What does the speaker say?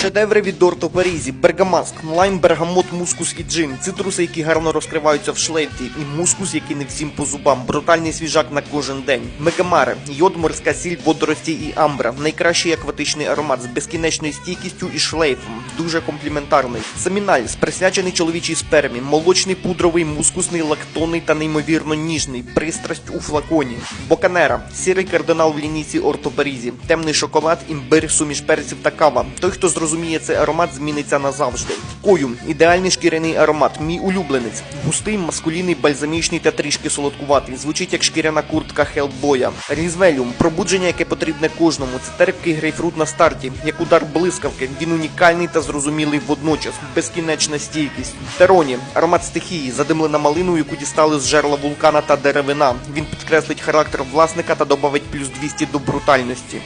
Шедеври від Дорто Парізі, Бергамаск, лайм, бергамот, мускус і джин, цитруси, які гарно розкриваються в шлейфі, і мускус, який не всім по зубам, брутальний свіжак на кожен день. Мегамари, йод, морська сіль, водорості і амбра. Найкращий акватичний аромат з безкінечною стійкістю і шлейфом, дуже компліментарний. Семіналіс, присвячений чоловічій спермі, молочний пудровий, мускусний, лактонний та неймовірно ніжний, пристрасть у флаконі. Боканера, сірий кардинал в лінійці ортобарізі, темний шоколад, імбир, суміш перців та кава. Той, хто зрозуміє цей аромат, зміниться назавжди. Кою, ідеальний шкіряний аромат, мій улюбленець. Густий, маскулінний, бальзамічний та трішки солодкуватий. Звучить як шкіряна куртка Хелбоя. Різвелюм, пробудження, яке потрібне кожному. Це терпкий грейпфрут на старті, як удар блискавки. Він унікальний та зрозумілий водночас. Безкінечна стійкість. Тероні, аромат стихії, задимлена малину, яку дістали з жерла вулкана та деревина. Він підкреслить характер власника та добавить плюс 200 до брутальності.